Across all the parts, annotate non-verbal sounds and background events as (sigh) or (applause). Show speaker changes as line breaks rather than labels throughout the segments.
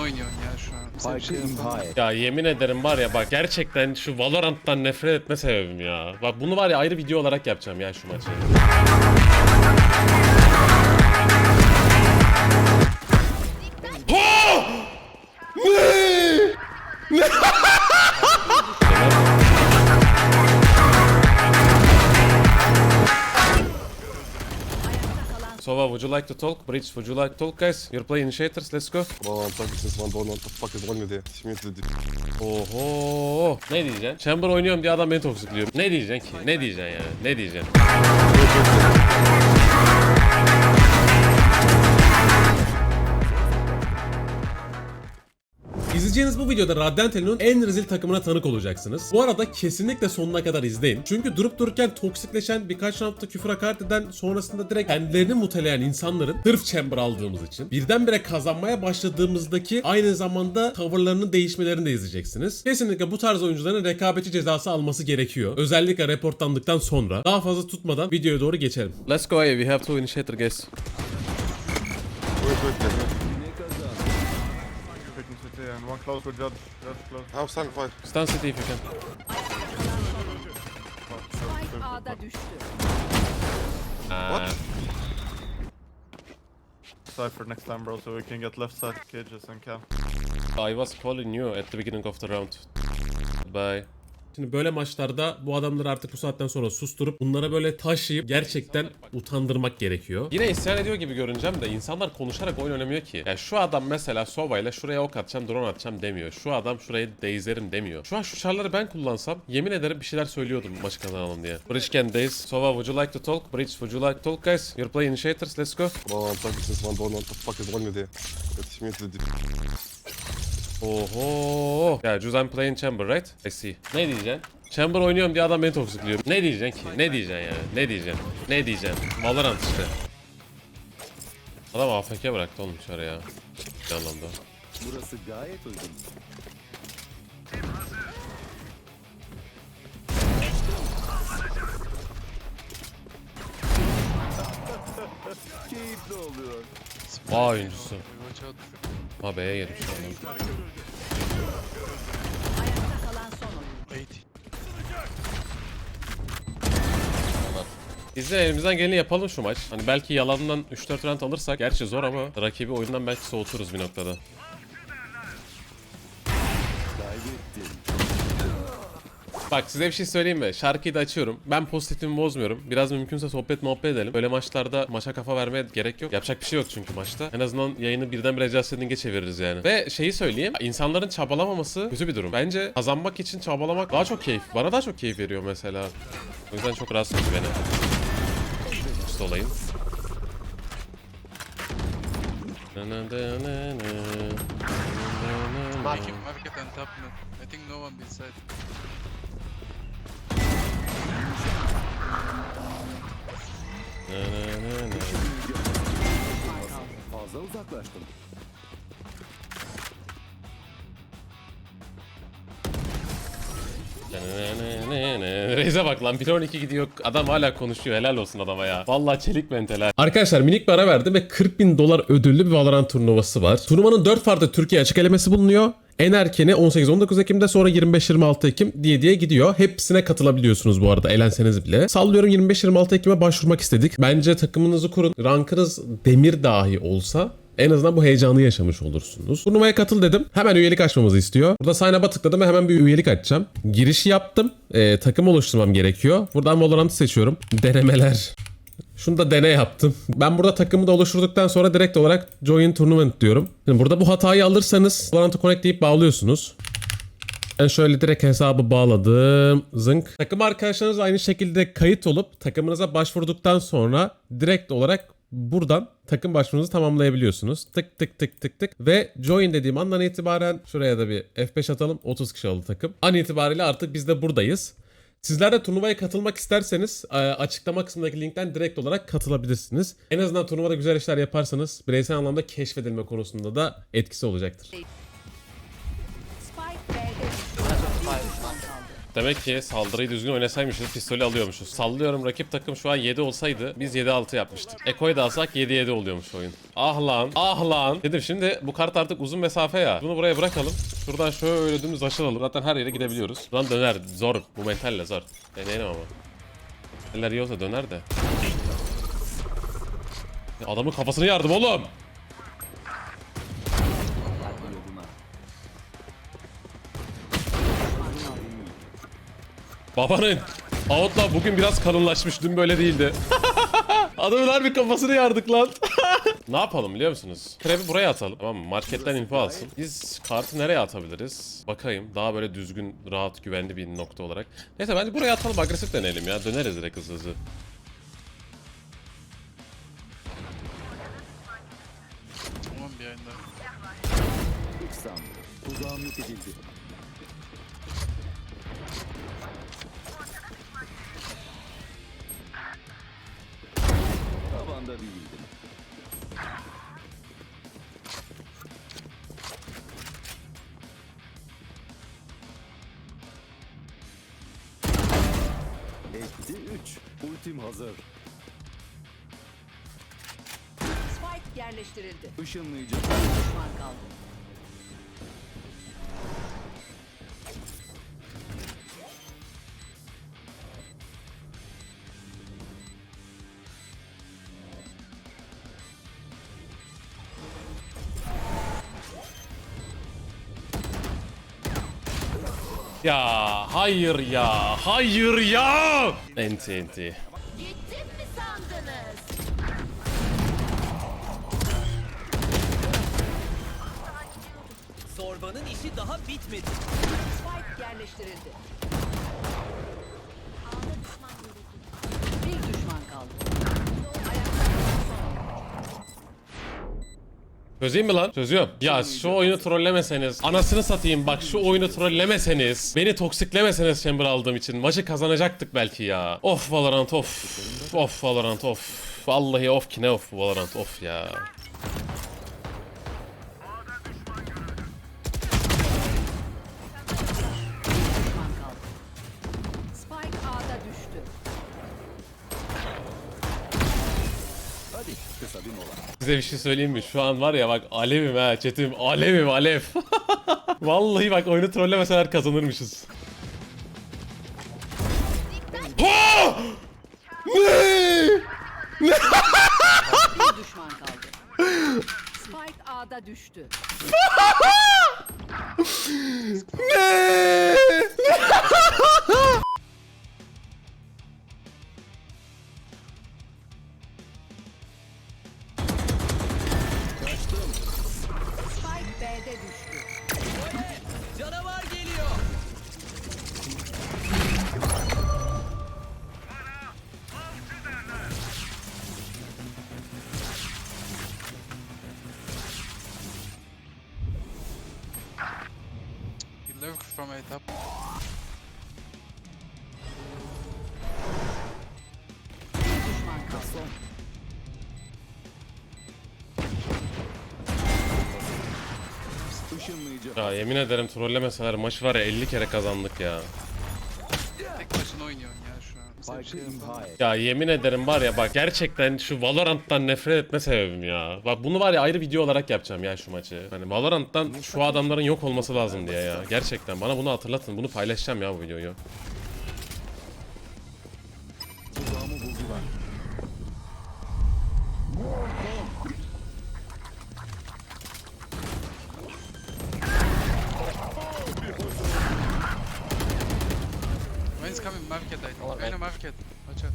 oynuyorsun ya şu an. Bir şey.
Ya yemin ederim var ya bak gerçekten şu Valorant'tan nefret etme sebebim ya. Bak bunu var ya ayrı video olarak yapacağım ya şu maçı. Sova, would you like to talk? Bridge, would you like to talk, guys? You're playing initiators, let's go.
Well, I'm talking since one don't what the fuck is wrong with you? To the
Oho. Ne diyeceksin? Chamber oynuyorum diye adam beni toksikliyor. Ne diyeceksin ki? Ne diyeceksin yani? Ne diyeceksin? İzleyeceğiniz bu videoda Radyantel'in en rezil takımına tanık olacaksınız. Bu arada kesinlikle sonuna kadar izleyin. Çünkü durup dururken toksikleşen birkaç roundda küfür hakaret eden sonrasında direkt kendilerini muteleyen insanların sırf chamber aldığımız için birdenbire kazanmaya başladığımızdaki aynı zamanda tavırlarının değişmelerini de izleyeceksiniz. Kesinlikle bu tarz oyuncuların rekabetçi cezası alması gerekiyor. Özellikle reportlandıktan sonra. Daha fazla tutmadan videoya doğru geçelim. Let's go we have two initiator guys.
Wait, wait, wait.
Picking one close with Judge. Judge close.
Have stand five.
Stand city if you can.
Spike A'da düştü.
Aa,
Cypher next time, bro, so we can get left side cages and camp.
I was calling you at the beginning of the round. Bye. Şimdi böyle maçlarda bu adamları artık bu saatten sonra susturup bunlara böyle taşıyıp gerçekten utandırmak gerekiyor. Yine isyan ediyor gibi görüneceğim de insanlar konuşarak oyun oynamıyor ki. Yani şu adam mesela Sova ile şuraya ok atacağım, drone atacağım demiyor. Şu adam şurayı dezlerim demiyor. Şu an şu çarları ben kullansam yemin ederim bir şeyler söylüyordum maç kazanalım diye. Bridge can. Sova would you like to talk? Bridge would you like to talk guys? You're playing initiators, let's go.
Well, I'm talking since one don't what the fuck is wrong with you? Teach me to the
Oho. Ya Juz I'm playing chamber right? I see. Ne diyeceksin? Chamber oynuyorum diye adam beni toksikliyor. Ne diyeceksin ki? Ne diyeceksin yani? Ne diyeceksin? Ne diyeceksin? Valorant işte. Adam AFK bıraktı oğlum dışarı ya. Bir anlamda.
Burası gayet uygun. Keyifli oluyor.
A oyuncusu. Ha B'ye.
Ayakta kalan son oyun.
80.
Biz de elimizden geleni yapalım şu maç. Hani belki yalandan 3-4 round alırsak gerçi zor ama rakibi oyundan belki soğuturuz bir noktada.
Kaybettin.
Bak size bir şey söyleyeyim mi? Şarkıyı da açıyorum. Ben pozitifimi bozmuyorum. Biraz mümkünse sohbet muhabbet edelim. Böyle maçlarda maça kafa vermeye gerek yok. Yapacak bir şey yok çünkü maçta. En azından yayını birdenbire Just Setting'e çeviririz yani. Ve şeyi söyleyeyim. insanların çabalamaması kötü bir durum. Bence kazanmak için çabalamak daha çok keyif. Bana daha çok keyif veriyor mesela. O yüzden çok rahatsız ediyor beni. Üst olayım.
Marking market and top mid. I think no one beside.
Fazla uzaklaştım.
Reze bak lan 1-12 gidiyor adam hala konuşuyor helal olsun adama ya. Vallahi çelik mental Arkadaşlar minik bir ara verdim ve 40 bin dolar ödüllü bir Valorant turnuvası var. Turnuvanın 4 farklı Türkiye açık elemesi bulunuyor. En erkeni 18-19 Ekim'de sonra 25-26 Ekim diye diye gidiyor. Hepsine katılabiliyorsunuz bu arada elenseniz bile. Sallıyorum 25-26 Ekim'e başvurmak istedik. Bence takımınızı kurun. Rankınız demir dahi olsa en azından bu heyecanı yaşamış olursunuz. Turnuvaya katıl dedim. Hemen üyelik açmamızı istiyor. Burada sign up'a tıkladım ve hemen bir üyelik açacağım. Girişi yaptım. Ee, takım oluşturmam gerekiyor. Buradan Valorant'ı seçiyorum. Denemeler. Şunu da dene yaptım. Ben burada takımı da oluşturduktan sonra direkt olarak join tournament diyorum. Şimdi burada bu hatayı alırsanız Valorant'ı connect deyip bağlıyorsunuz. Ben şöyle direkt hesabı bağladım. Zınk. Takım arkadaşlarınız aynı şekilde kayıt olup takımınıza başvurduktan sonra direkt olarak buradan takım başvurunuzu tamamlayabiliyorsunuz. Tık tık tık tık tık ve join dediğim andan itibaren şuraya da bir F5 atalım. 30 kişi oldu takım. An itibariyle artık biz de buradayız. Sizler de turnuvaya katılmak isterseniz e, açıklama kısmındaki linkten direkt olarak katılabilirsiniz. En azından turnuvada güzel işler yaparsanız bireysel anlamda keşfedilme konusunda da etkisi olacaktır. Demek ki saldırıyı düzgün oynasaymışız pistolü alıyormuşuz. Sallıyorum rakip takım şu an 7 olsaydı biz 7-6 yapmıştık. Eko'yu da alsak 7-7 oluyormuş oyun. Ah lan ah lan. Dedim şimdi bu kart artık uzun mesafe ya. Bunu buraya bırakalım. Şuradan şöyle dümdüz açılalım. Zaten her yere gidebiliyoruz. Buradan döner. Zor. Bu mentalle zor. Deneyelim ama. Eller iyi olsa döner de. Adamın kafasını yardım oğlum. Babanın Outlaw bugün biraz kalınlaşmış. Dün böyle değildi. (laughs) Adamın harbi kafasını yardık lan. (laughs) ne yapalım biliyor musunuz? Krebi buraya atalım. Tamam mı? Marketten info alsın. Biz kartı nereye atabiliriz? Bakayım. Daha böyle düzgün, rahat, güvenli bir nokta olarak. Neyse bence buraya atalım. Agresif deneyelim ya. Döneriz direkt hızlı hızlı.
Them.
Hiç sanmıyorum. Tuzağım yok edildi. Tavanda değildim. Etti 3. Ultim hazır.
Spike yerleştirildi.
Işınlayıcı.
Düşman kaldı.
Ya hayır ya. Hayır ya. Enti enti.
Gittim mi sandınız?
Zorbanın işi daha bitmedi.
Spike yerleştirildi.
Çözeyim mi lan? Çözüyorum. Ya şu oyunu trollemeseniz, anasını satayım bak şu oyunu trollemeseniz, beni toksiklemeseniz chamber aldığım için maçı kazanacaktık belki ya. Of Valorant of. Of Valorant of. Vallahi of ki ne of Valorant of ya. Size bir şey söyleyeyim mi? Şu an var ya bak alevim ha chatim alevim alev. (laughs) Vallahi bak oyunu trollemeseler kazanırmışız. Ha! Ne?
Bir düşman kaldı. Spike A'da düştü. (laughs)
Ne?
B'de düştü.
Canavar geliyor.
He left from a top.
Düşman kaldı.
Ya yemin ederim trollemeseler maçı var ya 50 kere kazandık ya.
Tek başına oynuyorsun ya şu an. Şey.
Ya yemin ederim var ya bak gerçekten şu Valorant'tan nefret etme sebebim ya. Bak bunu var ya ayrı video olarak yapacağım ya şu maçı. Hani Valorant'tan şu adamların yok olması lazım diye ya. Gerçekten bana bunu hatırlatın. Bunu paylaşacağım ya bu videoyu.
When is coming market I think. Aynen market. Watch out.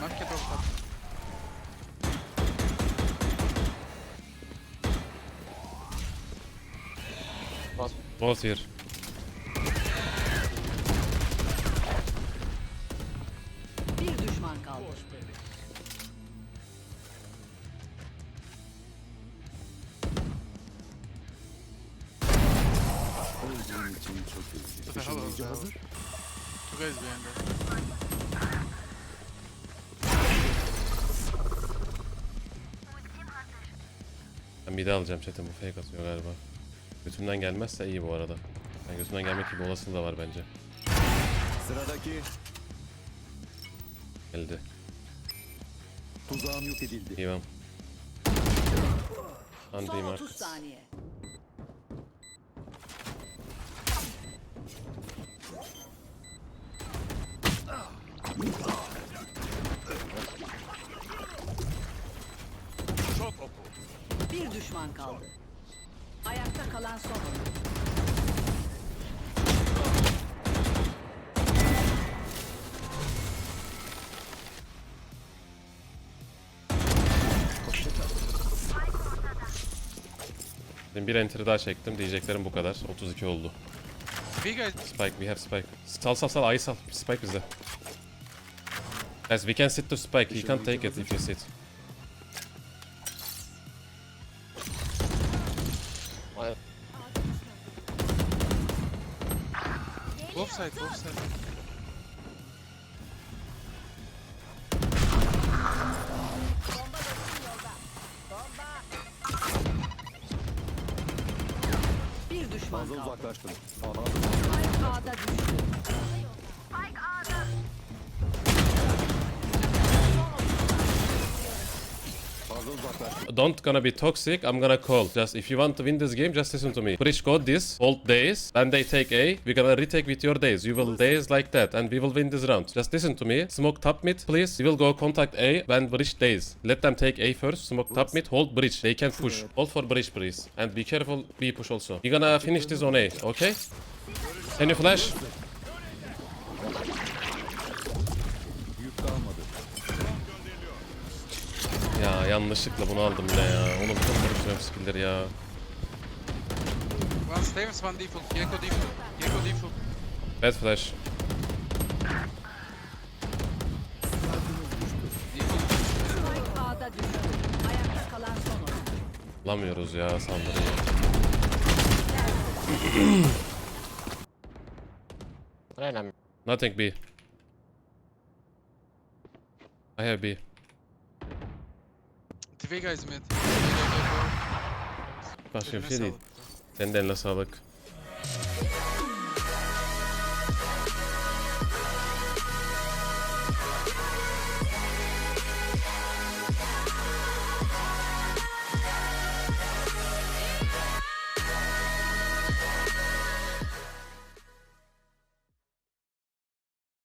Market or top.
Both here.
Bir düşman kaldı.
Öldüğün için çok üzgünüm.
Two guys behind that.
Ben midi alacağım chatim bu fake atıyor galiba. Götümden gelmezse iyi bu arada. Yani gözümden gelmek gibi olasılığı da var bence.
Sıradaki
Geldi.
tuzağım yok edildi.
İvan. Andy
Son 30
Market.
saniye. Bir düşman kaldı. Ayakta kalan son
bir enter daha çektim. Diyeceklerim bu kadar. 32 oldu. Spike, we have spike. Sal sal sal, ayı sal. Spike bizde. Guys, we can sit to spike. He can't take it if you sit.
Both side, both side.
Bir düşman
Fazla
kaldı.
uzaklaştım. Aha.
A'da düştü.
Don't gonna be toxic, I'm gonna call. Just if you want to win this game, just listen to me. Bridge got this, hold days, when they take A, we're gonna retake with your days. You will days like that, and we will win this round. Just listen to me. Smoke top mid, please. We will go contact A when bridge days. Let them take A first, smoke top mid, hold bridge. They can push. Hold for bridge, please. And be careful, B push also. We're gonna finish this on A, okay? Can you flash? Ya yanlışlıkla bunu aldım yine ya. Oğlum çok karıştırıyorum skill'leri ya.
One stairs, one default. Gecko default. Gecko default.
Bad flash. Bulamıyoruz ya saldırıyı. Nothing B. I have B.
Tüfe guys mid.
Başka bir şey değil. Senden la sağlık.